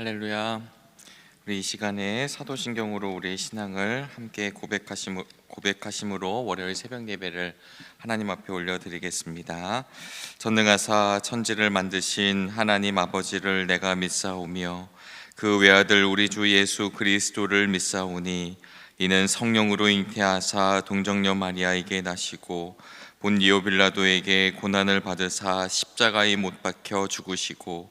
할렐루야. 우리 이 시간에 사도신경으로 우리의 신앙을 함께 고백하심 고백하심으로 월요일 새벽 예배를 하나님 앞에 올려드리겠습니다. 전능하사 천지를 만드신 하나님 아버지를 내가 믿사오며 그 외아들 우리 주 예수 그리스도를 믿사오니 이는 성령으로 잉태하사 동정녀 마리아에게 나시고 본디오 빌라도에게 고난을 받으사 십자가에 못 박혀 죽으시고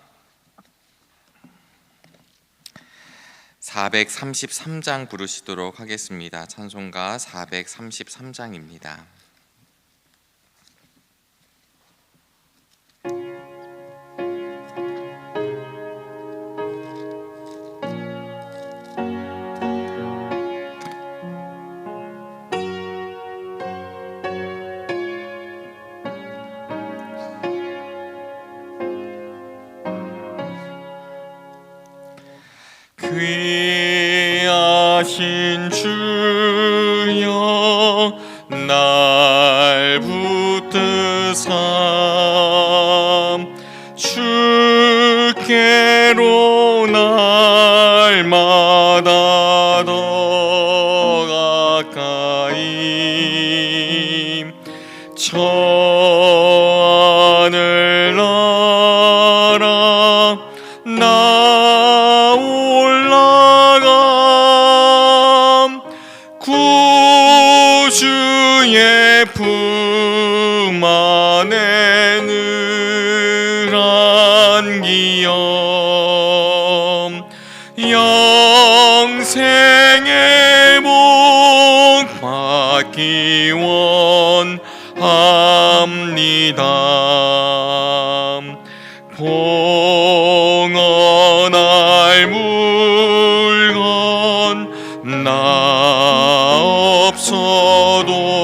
433장 부르시도록 하겠습니다. 찬송가 433장입니다. 붙드사 주께로 날마다 더 가까이. 저 하늘 나라 나 올라감 구주의 품 받기 원합니다. 봉헌할 물건 나 없어도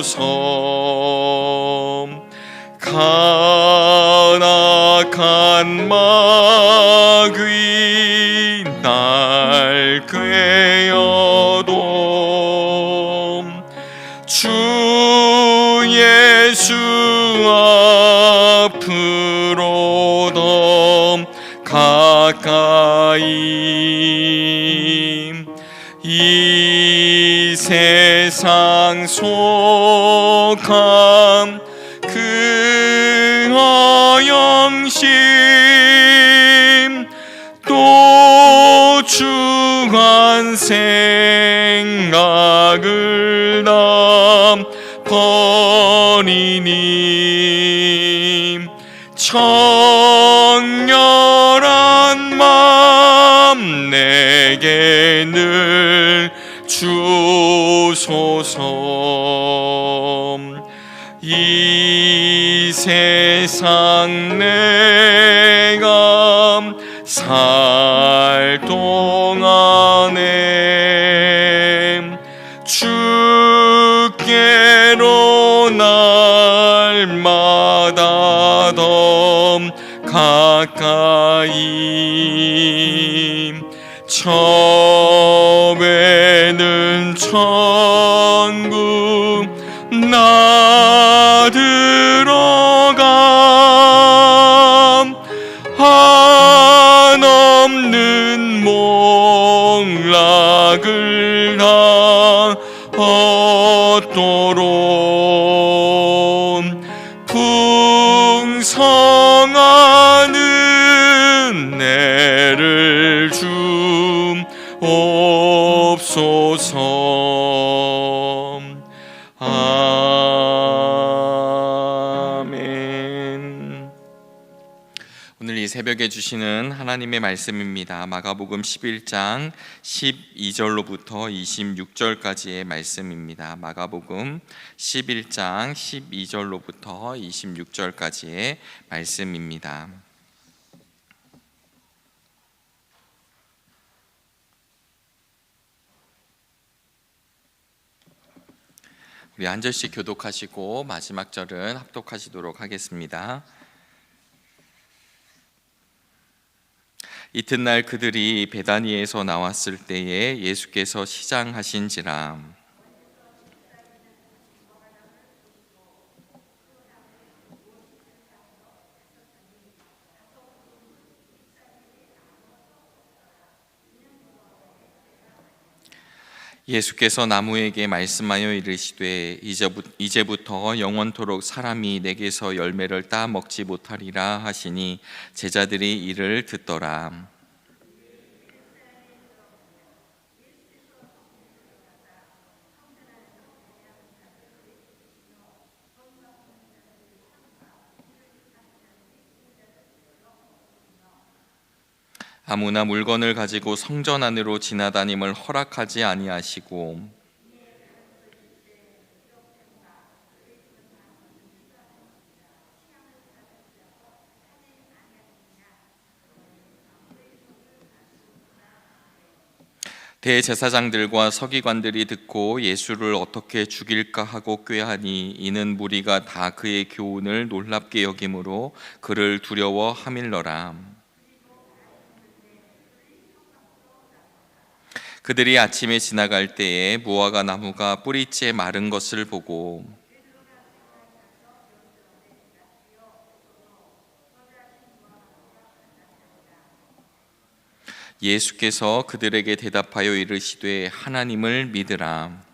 없소서. 간악한 마귀 날 꾀어도 주 예수 앞으로 더 가까이. 이 세상 속 함 그 어영심 또 주한 생각을 다 버리니 청렬한 맘 내게 늘 주소서. 이 세상 내가 살 동안에 주께로 날마다 더 가까이 처 나는 천국 나 들어가 한없는 몽락을 다 새벽에 주시는 하나님의 말씀입니다. 마가복음 11장 12절로부터 26절까지의 말씀입니다. 마가복음 11장 12절로부터 26절까지의 말씀입니다. 우리 한 절씩 교독하시고 마지막 절은 합독하시도록 하겠습니다. 이튿날 그들이 베다니에서 나왔을 때에 예수께서 시장하신지라 예수께서 나무에게 말씀하여 이르시되 이제부- 이제부터 영원토록 사람이 내게서 열매를 따 먹지 못하리라 하시니 제자들이 이를 듣더라. 아무나 물건을 가지고 성전 안으로 지나다님을 허락하지 아니하시고 대제사장들과 서기관들이 듣고 예수를 어떻게 죽일까 하고 꾀하니 이는 무리가 다 그의 교훈을 놀랍게 여김으로 그를 두려워 하밀러라. 그들이 아침에 지나갈 때에 무화과 나무가 뿌리째 마른 것을 보고 예수께서 그들에게 대답하여 이르시되 하나님을 믿으라.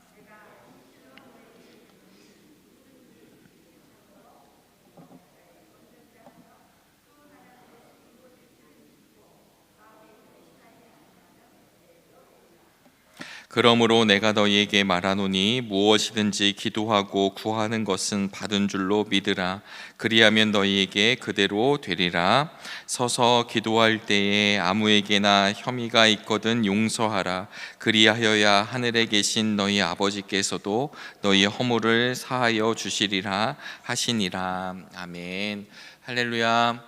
그러므로 내가 너희에게 말하노니 무엇이든지 기도하고 구하는 것은 받은 줄로 믿으라. 그리하면 너희에게 그대로 되리라. 서서 기도할 때에 아무에게나 혐의가 있거든 용서하라. 그리하여야 하늘에 계신 너희 아버지께서도 너희 허물을 사하여 주시리라 하시니라. 아멘. 할렐루야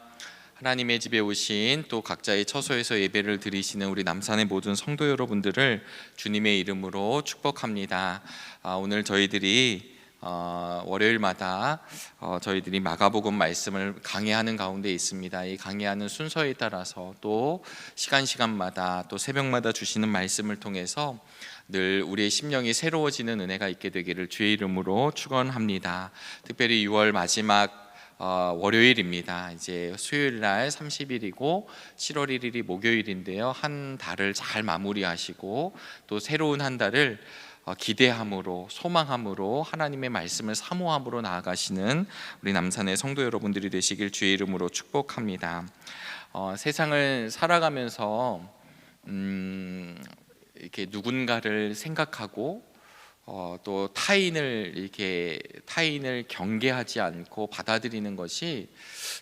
하나님의 집에 오신 또 각자의 처소에서 예배를 드리시는 우리 남산의 모든 성도 여러분들을 주님의 이름으로 축복합니다. 아, 오늘 저희들이 어, 월요일마다 어, 저희들이 마가복음 말씀을 강해하는 가운데 있습니다. 이 강해하는 순서에 따라서 또 시간 시간마다 또 새벽마다 주시는 말씀을 통해서 늘 우리의 심령이 새로워지는 은혜가 있게 되기를 주의 이름으로 축원합니다. 특별히 6월 마지막 어, 월요일입니다. 이제 수요일 날 30일이고 7월 1일이 목요일인데요. 한 달을 잘 마무리하시고 또 새로운 한 달을 어, 기대함으로 소망함으로 하나님의 말씀을 사모함으로 나아가시는 우리 남산의 성도 여러분들이 되시길 주의 이름으로 축복합니다. 어, 세상을 살아가면서 음, 이렇게 누군가를 생각하고 어, 또 타인을 이렇게 타인을 경계하지 않고 받아들이는 것이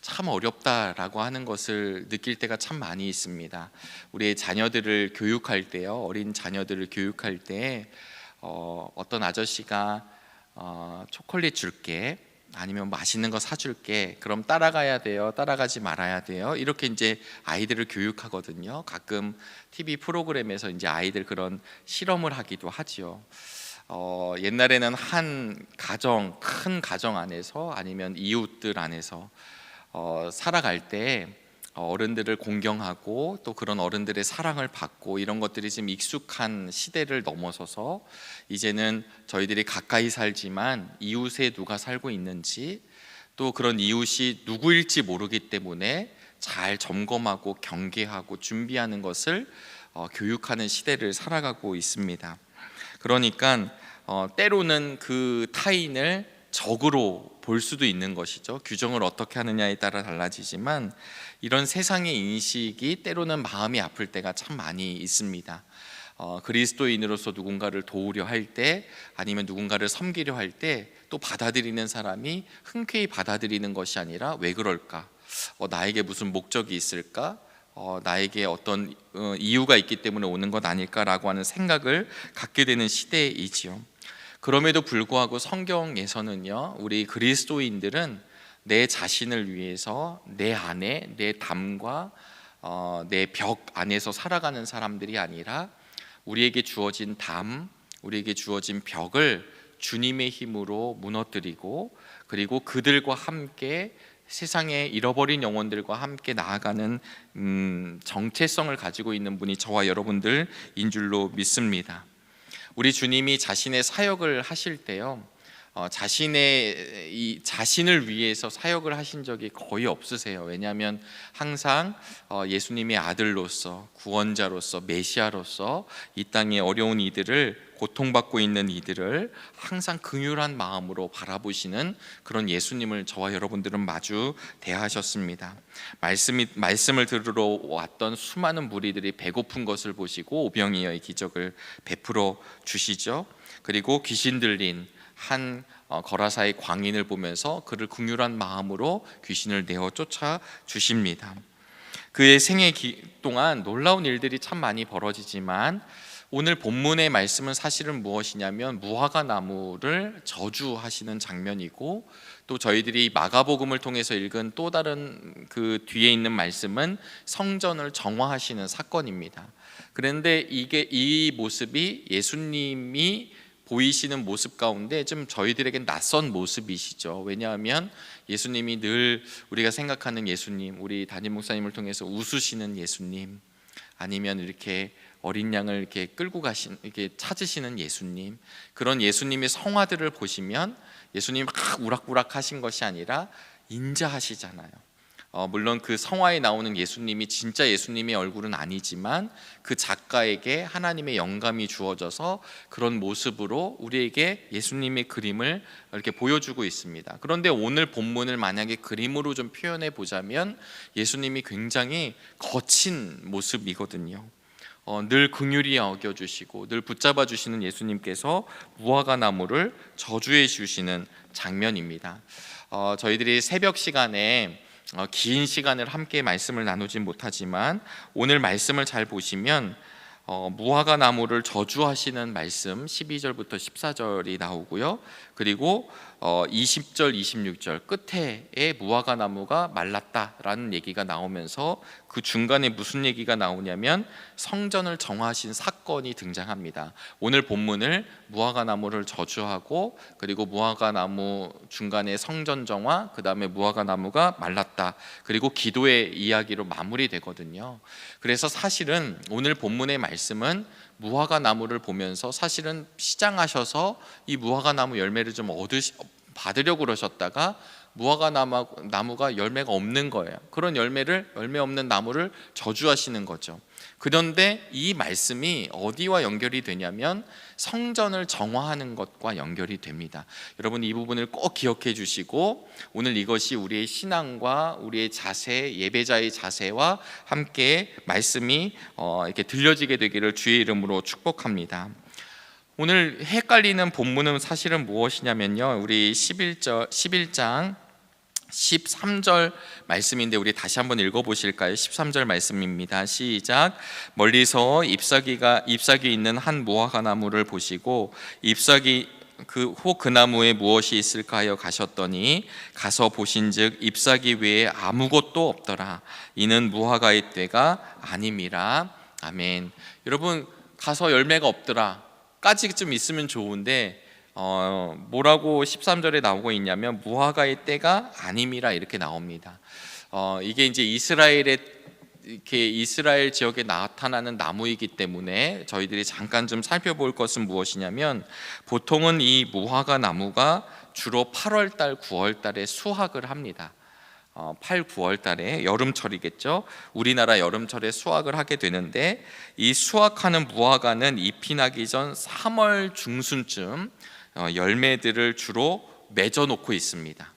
참 어렵다라고 하는 것을 느낄 때가 참 많이 있습니다. 우리의 자녀들을 교육할 때요, 어린 자녀들을 교육할 때 어, 어떤 아저씨가 어, 초콜릿 줄게 아니면 맛있는 거 사줄게 그럼 따라가야 돼요 따라가지 말아야 돼요. 이렇게 이제 아이들을 교육하거든요. 가끔 TV 프로그램에서 이제 아이들 그런 실험을 하기도 하지요 어, 옛날에는 한 가정 큰 가정 안에서 아니면 이웃들 안에서 어, 살아갈 때 어른들을 공경하고 또 그런 어른들의 사랑을 받고 이런 것들이 지금 익숙한 시대를 넘어서서 이제는 저희들이 가까이 살지만 이웃에 누가 살고 있는지 또 그런 이웃이 누구일지 모르기 때문에 잘 점검하고 경계하고 준비하는 것을 어, 교육하는 시대를 살아가고 있습니다. 그러니까 어, 때로는 그 타인을 적으로 볼 수도 있는 것이죠. 규정을 어떻게 하느냐에 따라 달라지지만 이런 세상의 인식이 때로는 마음이 아플 때가 참 많이 있습니다. 어, 그리스도인으로서 누군가를 도우려 할 때 아니면 누군가를 섬기려 할 때 또 받아들이는 사람이 흔쾌히 받아들이는 것이 아니라 왜 그럴까? 어, 나에게 무슨 목적이 있을까? 어, 나에게 어떤 어, 이유가 있기 때문에 오는 것 아닐까라고 하는 생각을 갖게 되는 시대이지요. 그럼에도 불구하고 성경에서는요, 우리 그리스도인들은 내 자신을 위해서 내 안에 내 담과 어, 내 벽 안에서 살아가는 사람들이 아니라 우리에게 주어진 담, 우리에게 주어진 벽을 주님의 힘으로 무너뜨리고 그리고 그들과 함께 세상에 잃어버린 영혼들과 함께 나아가는 음, 정체성을 가지고 있는 분이 저와 여러분들인 줄로 믿습니다. 우리 주님이 자신의 사역을 하실 때요. 어, 자신의 이 자신을 위해서 사역을 하신 적이 거의 없으세요. 왜냐하면 항상 어, 예수님의 아들로서 구원자로서 메시아로서 이 땅의 어려운 이들을 고통받고 있는 이들을 항상 긍휼한 마음으로 바라보시는 그런 예수님을 저와 여러분들은 마주 대하셨습니다. 말씀이 말씀을 들으러 왔던 수많은 무리들이 배고픈 것을 보시고 오병이어의 기적을 베풀어 주시죠. 그리고 귀신 들린 한 어, 거라사의 광인을 보면서 그를 긍휼한 마음으로 귀신을 내어 쫓아 주십니다. 그의 생애 기, 동안 놀라운 일들이 참 많이 벌어지지만 오늘 본문의 말씀은 사실은 무엇이냐면 무화과 나무를 저주하시는 장면이고 또 저희들이 마가복음을 통해서 읽은 또 다른 그 뒤에 있는 말씀은 성전을 정화하시는 사건입니다. 그런데 이게 이 모습이 예수님이 보이시는 모습 가운데 좀 저희들에겐 낯선 모습이시죠. 왜냐하면 예수님이 늘 우리가 생각하는 예수님, 우리 담임 목사님을 통해서 웃으시는 예수님, 아니면 이렇게 어린 양을 이렇게 끌고 가신 이렇게 찾으시는 예수님 그런 예수님의 성화들을 보시면 예수님 막 우락부락하신 것이 아니라 인자하시잖아요. 어, 물론 그 성화에 나오는 예수님이 진짜 예수님의 얼굴은 아니지만 그 작가에게 하나님의 영감이 주어져서 그런 모습으로 우리에게 예수님의 그림을 이렇게 보여주고 있습니다. 그런데 오늘 본문을 만약에 그림으로 좀 표현해 보자면 예수님이 굉장히 거친 모습이거든요. 어, 늘 긍휼히 여겨 주시고 늘 붙잡아 주시는 예수님께서 무화과 나무를 저주해 주시는 장면입니다. 어, 저희들이 새벽 시간에 어, 긴 시간을 함께 말씀을 나누진 못하지만 오늘 말씀을 잘 보시면 어, 무화과 나무를 저주하시는 말씀 12절부터 14절이 나오고요. 그리고 어, 20절, 26절 끝에에 무화과 나무가 말랐다라는 얘기가 나오면서 그 중간에 무슨 얘기가 나오냐면 성전을 정하신 사건이 등장합니다. 오늘 본문을 무화과 나무를 저주하고 그리고 무화과 나무 중간에 성전 정화, 그 다음에 무화과 나무가 말랐다. 그리고 기도의 이야기로 마무리되거든요. 그래서 사실은 오늘 본문의 말씀은 무화과 나무를 보면서 사실은 시장하셔서 이 무화과 나무 열매를 좀 얻으시 받으려고 그러셨다가 무화과 나무, 나무 가 열매가 없는 거예요. 그런 열매를 열매 없는 나무를 저주하시는 거죠. 그런데 이 말씀이 어디와 연결이 되냐면 성전을 정화하는 것과 연결이 됩니다. 여러분 이 부분을 꼭 기억해 주시고 오늘 이것이 우리의 신앙과 우리의 자세, 예배자의 자세와 함께 말씀이 어, 이렇게 들려지게 되기를 주의 이름으로 축복합니다. 오늘 헷갈리는 본문은 사실은 무엇이냐면요. 우리 11절 11장 13절 말씀인데 우리 다시 한번 읽어 보실까요? 13절 말씀입니다. 시작. 멀리서 잎사귀가 잎사귀 있는 한 무화과 나무를 보시고 잎사귀 그혹 그 나무에 무엇이 있을까 하여 가셨더니 가서 보신즉 잎사귀 외에 아무것도 없더라. 이는 무화과의 때가 아님이라. 아멘. 여러분 가서 열매가 없더라. 까지 좀 있으면 좋은데 어, 뭐라고 13절에 나오고 있냐면 무화과의 때가 아님이라 이렇게 나옵니다. 어, 이게 이제 이스라엘의 이렇게 이스라엘 지역에 나타나는 나무이기 때문에 저희들이 잠깐 좀 살펴볼 것은 무엇이냐면 보통은 이 무화과 나무가 주로 8월 달, 9월 달에 수확을 합니다. 어, 8, 9월 달에 여름철이겠죠. 우리나라 여름철에 수확을 하게 되는데 이 수확하는 무화과는 잎이 나기 전 3월 중순쯤 어, 열매들을 주로 맺어 놓고 있습니다.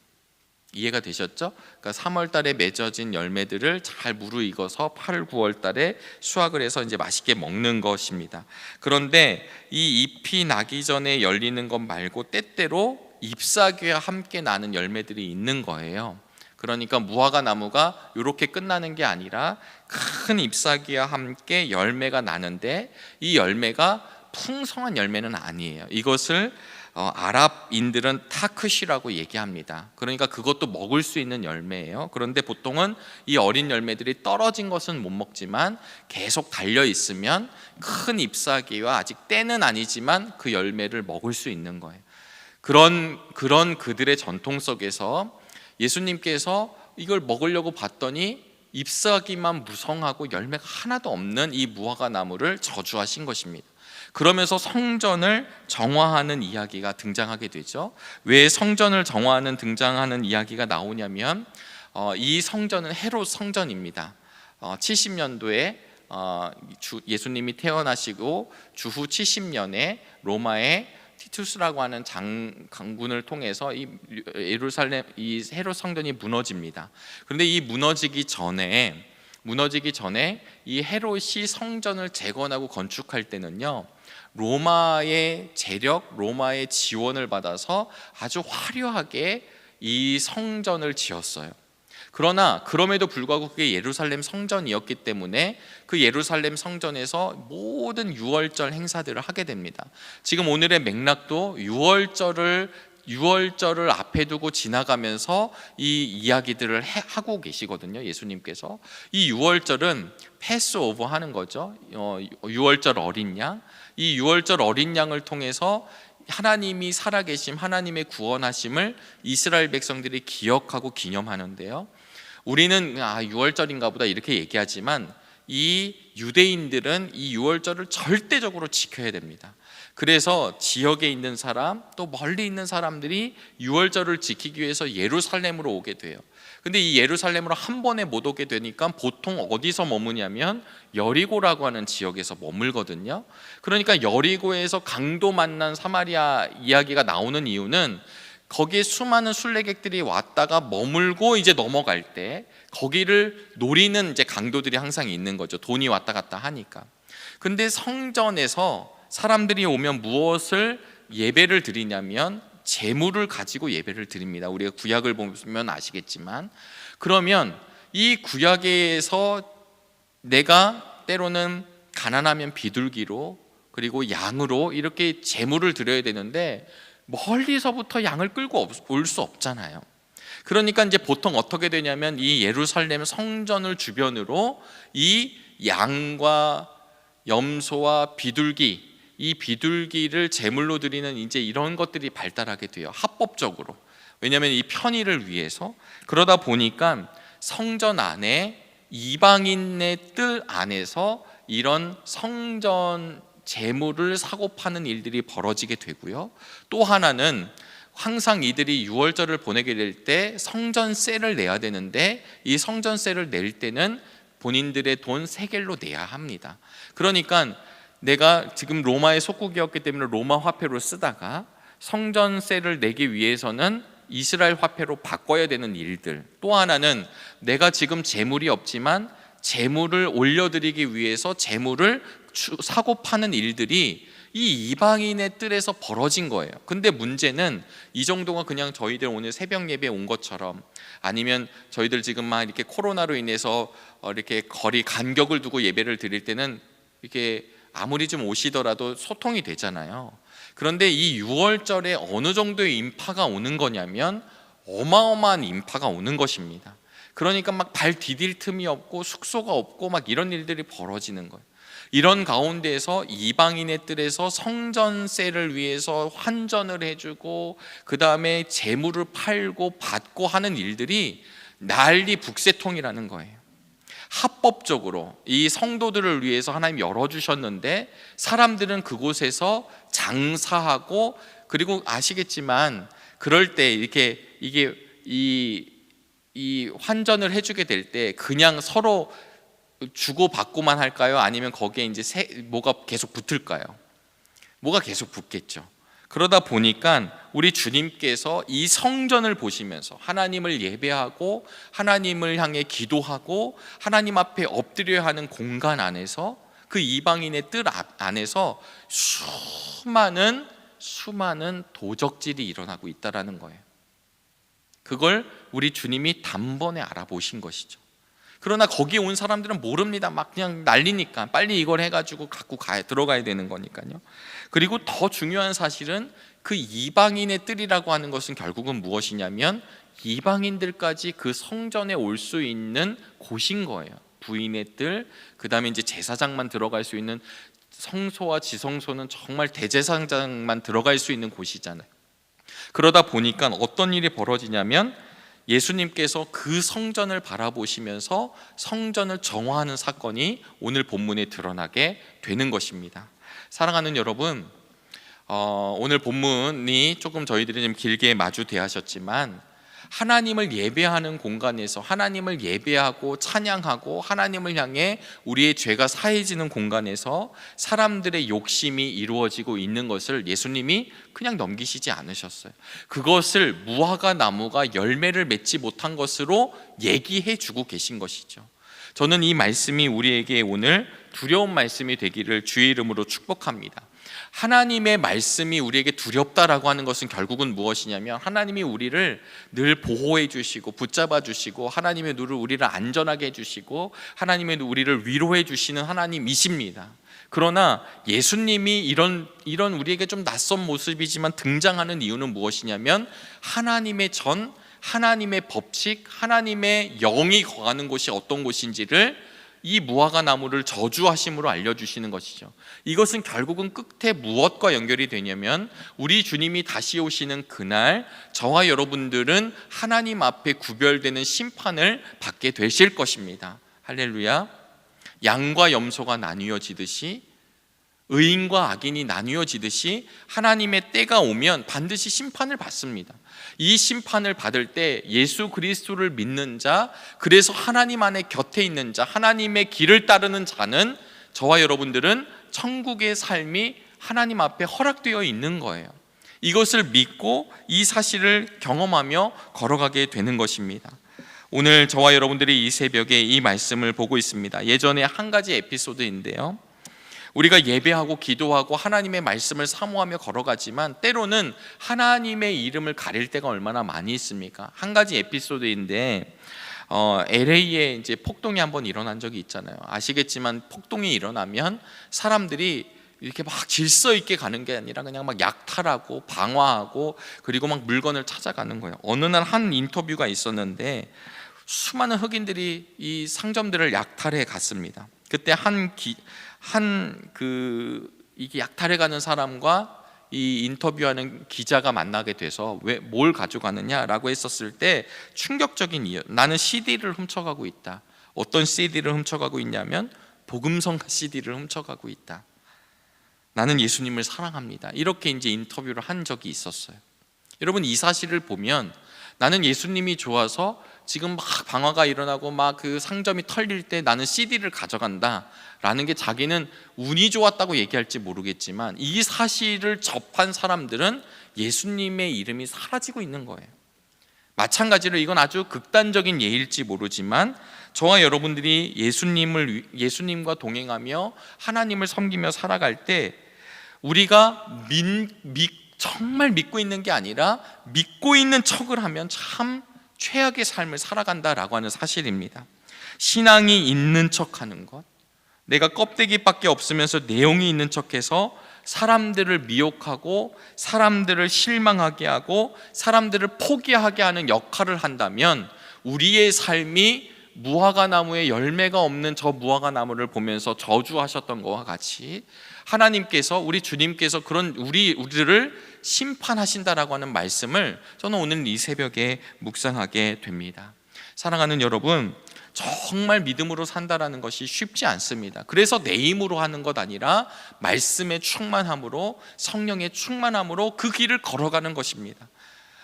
이해가 되셨죠? 그러니까 3월 달에 맺어진 열매들을 잘 무르익어서 8월 9월 달에 수확을 해서 이제 맛있게 먹는 것입니다. 그런데 이 잎이 나기 전에 열리는 것 말고 때때로 잎사귀와 함께 나는 열매들이 있는 거예요. 그러니까 무화과 나무가 이렇게 끝나는 게 아니라 큰 잎사귀와 함께 열매가 나는데 이 열매가 풍성한 열매는 아니에요. 이것을 어, 아랍인들은 타크시라고 얘기합니다. 그러니까 그것도 먹을 수 있는 열매예요. 그런데 보통은 이 어린 열매들이 떨어진 것은 못 먹지만 계속 달려 있으면 큰 잎사귀와 아직 때는 아니지만 그 열매를 먹을 수 있는 거예요. 그런 그런 그들의 전통 속에서 예수님께서 이걸 먹으려고 봤더니 잎사귀만 무성하고 열매가 하나도 없는 이 무화과 나무를 저주하신 것입니다. 그러면서 성전을 정화하는 이야기가 등장하게 되죠. 왜 성전을 정화하는 등장하는 이야기가 나오냐면 어, 이 성전은 헤롯 성전입니다. 어, 70년도에 어, 주, 예수님이 태어나시고 주후 70년에 로마의 티투스라고 하는 장, 강군을 통해서 이 예루살렘 이 헤롯 성전이 무너집니다. 그런데 이 무너지기 전에 무너지기 전에 이 헤롯이 성전을 재건하고 건축할 때는요. 로마의 재력, 로마의 지원을 받아서 아주 화려하게 이 성전을 지었어요. 그러나 그럼에도 불구하고 그게 예루살렘 성전이었기 때문에 그 예루살렘 성전에서 모든 유월절 행사들을 하게 됩니다. 지금 오늘의 맥락도 유월절을 유월절을 앞에 두고 지나가면서 이 이야기들을 해, 하고 계시거든요. 예수님께서 이 유월절은 패스오버 하는 거죠. 어, 유월절 어린 양. 이 유월절 어린 양을 통해서 하나님이 살아계심, 하나님의 구원하심을 이스라엘 백성들이 기억하고 기념하는데요. 우리는 아 유월절인가 보다 이렇게 얘기하지만 이 유대인들은 이 유월절을 절대적으로 지켜야 됩니다. 그래서 지역에 있는 사람 또 멀리 있는 사람들이 유월절을 지키기 위해서 예루살렘으로 오게 돼요. 근데 이 예루살렘으로 한 번에 못 오게 되니까 보통 어디서 머무냐면 여리고라고 하는 지역에서 머물거든요. 그러니까 여리고에서 강도 만난 사마리아 이야기가 나오는 이유는 거기에 수많은 순례객들이 왔다가 머물고 이제 넘어갈 때 거기를 노리는 이제 강도들이 항상 있는 거죠. 돈이 왔다 갔다 하니까. 근데 성전에서 사람들이 오면 무엇을 예배를 드리냐면 재물을 가지고 예배를 드립니다. 우리가 구약을 보면 아시겠지만 그러면 이 구약에서 내가 때로는 가난하면 비둘기로 그리고 양으로 이렇게 재물을 드려야 되는데 멀리서부터 양을 끌고 올 수 없잖아요. 그러니까 이제 보통 어떻게 되냐면 이 예루살렘 성전을 주변으로 이 양과 염소와 비둘기 이 비둘기를 제물로 드리는 이제 이런 것들이 발달하게 돼요. 합법적으로. 왜냐하면 이 편의를 위해서 그러다 보니까 성전 안에 이방인의 뜰 안에서 이런 성전 재물을 사고 파는 일들이 벌어지게 되고요. 또 하나는 항상 이들이 유월절을 보내게 될 때 성전세를 내야 되는데 이 성전세를 낼 때는 본인들의 돈 세겔로 내야 합니다. 그러니까 내가 지금 로마의 속국이었기 때문에 로마 화폐로 쓰다가 성전세를 내기 위해서는 이스라엘 화폐로 바꿔야 되는 일들. 또 하나는 내가 지금 재물이 없지만 재물을 올려드리기 위해서 재물을 사고 파는 일들이 이 이방인의 뜰에서 벌어진 거예요. 근데 문제는 이 정도가 그냥 저희들 오늘 새벽 예배 온 것처럼 아니면 저희들 지금 막 이렇게 코로나로 인해서 어, 이렇게 거리 간격을 두고 예배를 드릴 때는 이렇게 아무리 좀 오시더라도 소통이 되잖아요. 그런데 이 6월절에 어느 정도의 인파가 오는 거냐면 어마어마한 인파가 오는 것입니다. 그러니까 막 발 디딜 틈이 없고 숙소가 없고 막 이런 일들이 벌어지는 거예요. 이런 가운데에서 이방인의 뜰에서 성전세를 위해서 환전을 해주고 그 다음에 재물을 팔고 받고 하는 일들이 난리 북새통이라는 거예요. 합법적으로 이 성도들을 위해서 하나님 열어주셨는데 사람들은 그곳에서 장사하고 그리고 아시겠지만 그럴 때 이렇게 이게 이 이 환전을 해주게 될 때 그냥 서로 주고 받고만 할까요? 아니면 거기에 이제 새, 뭐가 계속 붙을까요? 뭐가 계속 붙겠죠. 그러다 보니까 우리 주님께서 이 성전을 보시면서 하나님을 예배하고 하나님을 향해 기도하고 하나님 앞에 엎드려야 하는 공간 안에서 그 이방인의 뜰 앞- 안에서 수많은 수많은 도적질이 일어나고 있다라는 거예요. 그걸 우리 주님이 단번에 알아보신 것이죠. 그러나 거기에 온 사람들은 모릅니다. 막 그냥 난리니까 빨리 이걸 해가지고 갖고 가야 들어가야 되는 거니까요. 그리고 더 중요한 사실은 그 이방인의 뜰이라고 하는 것은 결국은 무엇이냐면 이방인들까지 그 성전에 올 수 있는 곳인 거예요. 부인의 뜰, 그 다음에 이제 제사장만 들어갈 수 있는 성소와 지성소는 정말 대제사장만 들어갈 수 있는 곳이잖아요. 그러다 보니까 어떤 일이 벌어지냐면 예수님께서 그 성전을 바라보시면서 성전을 정화하는 사건이 오늘 본문에 드러나게 되는 것입니다. 사랑하는 여러분, 어, 오늘 본문이 조금 저희들이 좀 길게 마주 대하셨지만 하나님을 예배하는 공간에서 하나님을 예배하고 찬양하고 하나님을 향해 우리의 죄가 사해지는 공간에서 사람들의 욕심이 이루어지고 있는 것을 예수님이 그냥 넘기시지 않으셨어요. 그것을 무화과 나무가 열매를 맺지 못한 것으로 얘기해 주고 계신 것이죠. 저는 이 말씀이 우리에게 오늘 두려운 말씀이 되기를 주의 이름으로 축복합니다. 하나님의 말씀이 우리에게 두렵다라고 하는 것은 결국은 무엇이냐면 하나님이 우리를 늘 보호해 주시고 붙잡아 주시고 하나님의 눈을 우리를 안전하게 해 주시고 하나님의 우리를 위로해 주시는 하나님이십니다. 그러나 예수님이 이런 이런 우리에게 좀 낯선 모습이지만 등장하는 이유는 무엇이냐면 하나님의 전 하나님의 법칙, 하나님의 영이 거하는 곳이 어떤 곳인지를 이 무화과 나무를 저주하심으로 알려주시는 것이죠. 이것은 결국은 끝에 무엇과 연결이 되냐면 우리 주님이 다시 오시는 그날 저와 여러분들은 하나님 앞에 구별되는 심판을 받게 되실 것입니다. 할렐루야. 양과 염소가 나뉘어지듯이 의인과 악인이 나뉘어지듯이 하나님의 때가 오면 반드시 심판을 받습니다. 이 심판을 받을 때 예수 그리스도를 믿는 자, 그래서 하나님 안에 곁에 있는 자, 하나님의 길을 따르는 자는 저와 여러분들은 천국의 삶이 하나님 앞에 허락되어 있는 거예요. 이것을 믿고 이 사실을 경험하며 걸어가게 되는 것입니다. 오늘 저와 여러분들이 이 새벽에 이 말씀을 보고 있습니다. 예전에 한 가지 에피소드인데요. 우리가 예배하고 기도하고 하나님의 말씀을 사모하며 걸어가지만 때로는 하나님의 이름을 가릴 때가 얼마나 많이 있습니까? 한 가지 에피소드인데 어, LA에 이제 폭동이 한번 일어난 적이 있잖아요. 아시겠지만 폭동이 일어나면 사람들이 이렇게 막 질서 있게 가는 게 아니라 그냥 막 약탈하고 방화하고 그리고 막 물건을 찾아가는 거예요. 어느 날 한 인터뷰가 있었는데 수많은 흑인들이 이 상점들을 약탈해 갔습니다. 그때 한 기, 한그 이게 약탈해 가는 사람과 이 인터뷰하는 기자가 만나게 돼서 왜 뭘 가져가느냐라고 했었을 때 충격적인 이유. 나는 CD를 훔쳐가고 있다. 어떤 CD를 훔쳐가고 있냐면 복음성 CD를 훔쳐가고 있다. 나는 예수님을 사랑합니다. 이렇게 이제 인터뷰를 한 적이 있었어요. 여러분 이 사실을 보면 나는 예수님이 좋아서 지금 막 방화가 일어나고 막 그 상점이 털릴 때 나는 CD를 가져간다라는 게 자기는 운이 좋았다고 얘기할지 모르겠지만 이 사실을 접한 사람들은 예수님의 이름이 사라지고 있는 거예요. 마찬가지로 이건 아주 극단적인 예일지 모르지만 저와 여러분들이 예수님을 위- 예수님과 동행하며 하나님을 섬기며 살아갈 때 우리가 민, 믿, 정말 믿고 있는 게 아니라 믿고 있는 척을 하면 참 최악의 삶을 살아간다라고 하는 사실입니다. 신앙이 있는 척 하는 것, 내가 껍데기밖에 없으면서 내용이 있는 척해서 사람들을 미혹하고 사람들을 실망하게 하고 사람들을 포기하게 하는 역할을 한다면 우리의 삶이 무화과 나무에 열매가 없는 저 무화과 나무를 보면서 저주하셨던 것과 같이 하나님께서 우리 주님께서 그런 우리 우리를 심판하신다라고 하는 말씀을 저는 오늘 이 새벽에 묵상하게 됩니다. 사랑하는 여러분, 정말 믿음으로 산다라는 것이 쉽지 않습니다. 그래서 내 힘으로 하는 것 아니라 말씀의 충만함으로 성령의 충만함으로 그 길을 걸어가는 것입니다.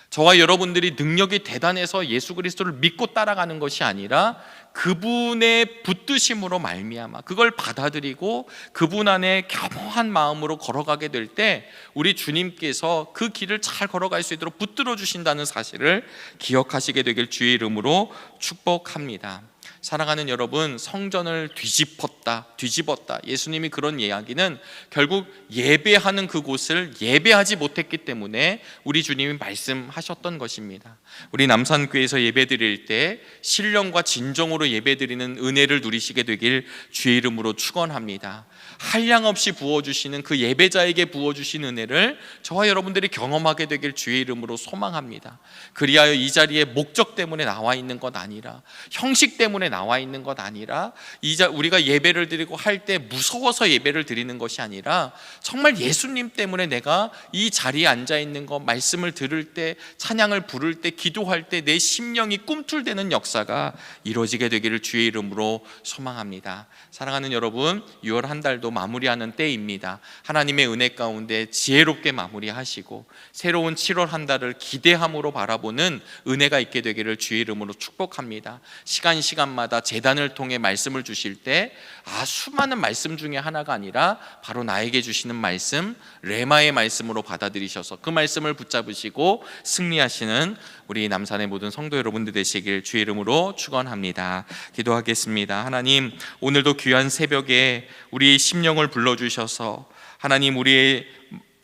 저와 여러분들이 능력이 대단해서 예수 그리스도를 믿고 따라가는 것이 아니라 그분의 붙드심으로 말미암아 그걸 받아들이고 그분 안에 겸허한 마음으로 걸어가게 될 때 우리 주님께서 그 길을 잘 걸어갈 수 있도록 붙들어 주신다는 사실을 기억하시게 되길 주의 이름으로 축복합니다. 사랑하는 여러분, 성전을 뒤집었다, 뒤집었다. 예수님이 그런 이야기는 결국 예배하는 그곳을 예배하지 못했기 때문에 우리 주님이 말씀하셨던 것입니다. 우리 남산교회에서 예배 드릴 때 신령과 진정으로 예배 드리는 은혜를 누리시게 되길 주의 이름으로 축원합니다. 한량 없이 부어 주시는 그 예배자에게 부어 주신 은혜를 저와 여러분들이 경험하게 되길 주의 이름으로 소망합니다. 그리하여 이 자리에 목적 때문에 나와 있는 것 아니라 형식 때문에 나와 있는 것 아니라 이자 우리가 예배를 드리고 할 때 무서워서 예배를 드리는 것이 아니라 정말 예수님 때문에 내가 이 자리에 앉아 있는 것 말씀을 들을 때 찬양을 부를 때 기도할 때 내 심령이 꿈틀대는 역사가 이루어지게 되기를 주의 이름으로 소망합니다. 사랑하는 여러분, 6월 한 달도 마무리하는 때입니다. 하나님의 은혜 가운데 지혜롭게 마무리하시고 새로운 7월 한 달을 기대함으로 바라보는 은혜가 있게 되기를 주의 이름으로 축복합니다. 시간 시간마다 재단을 통해 말씀을 주실 때 아, 수많은 말씀 중에 하나가 아니라 바로 나에게 주시는 말씀, 레마의 말씀으로 받아들이셔서 그 말씀을 붙잡으시고 승리하시는 우리 남산의 모든 성도 여러분들 되시길 주의 이름으로 축원합니다. 기도하겠습니다. 하나님, 오늘도 귀한 새벽에 우리의 심령을 불러 주셔서 하나님 우리의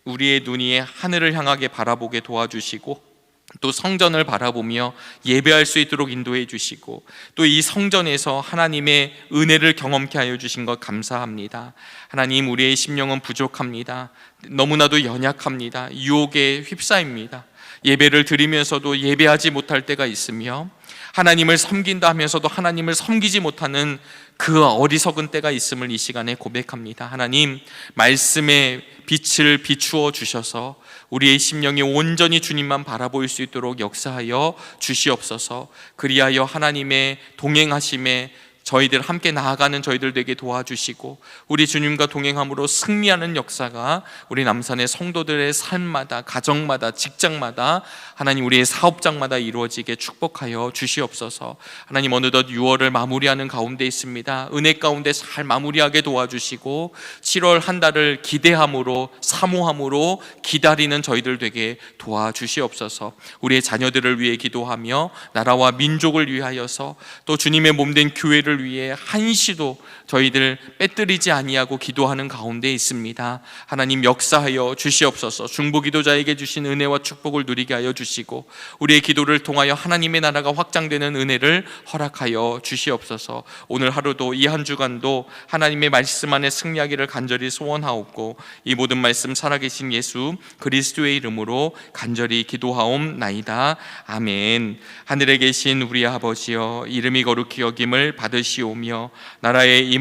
우리의 눈이 하늘을 향하게 바라보게 도와주시고 또 성전을 바라보며 예배할 수 있도록 인도해 주시고 또 이 성전에서 하나님의 은혜를 경험케 하여 주신 것 감사합니다. 하나님 우리의 심령은 부족합니다. 너무나도 연약합니다. 유혹에 휩싸입니다. 예배를 드리면서도 예배하지 못할 때가 있으며 하나님을 섬긴다 하면서도 하나님을 섬기지 못하는 그 어리석은 때가 있음을 이 시간에 고백합니다. 하나님 말씀의 빛을 비추어 주셔서 우리의 심령이 온전히 주님만 바라볼 수 있도록 역사하여 주시옵소서. 그리하여 하나님의 동행하심에 저희들 함께 나아가는 저희들 되게 도와주시고 우리 주님과 동행함으로 승리하는 역사가 우리 남산의 성도들의 삶마다 가정마다 직장마다 하나님 우리의 사업장마다 이루어지게 축복하여 주시옵소서. 하나님 어느덧 6월을 마무리하는 가운데 있습니다. 은혜 가운데 잘 마무리하게 도와주시고 7월 한 달을 기대함으로 사모함으로 기다리는 저희들 되게 도와주시옵소서. 우리의 자녀들을 위해 기도하며 나라와 민족을 위하여서 또 주님의 몸된 교회를 위해 한시도 저희들 빼뜨리지 아니하고 기도하는 가운데 있습니다. 하나님 역사하여 주시옵소서. 중보 기도자에게 주신 은혜와 축복을 누리게 하여 주시고 우리의 기도를 통하여 하나님의 나라가 확장되는 은혜를 허락하여 주시옵소서. 오늘 하루도 이 한 주간도 하나님의 말씀 안에 승리하기를 간절히 소원하옵고 이 모든 말씀 살아계신 예수 그리스도의 이름으로 간절히 기도하옵나이다. 아멘. 하늘에 계신 우리 아버지여 이름이 거룩히 여김을 받으시오며 나라에 임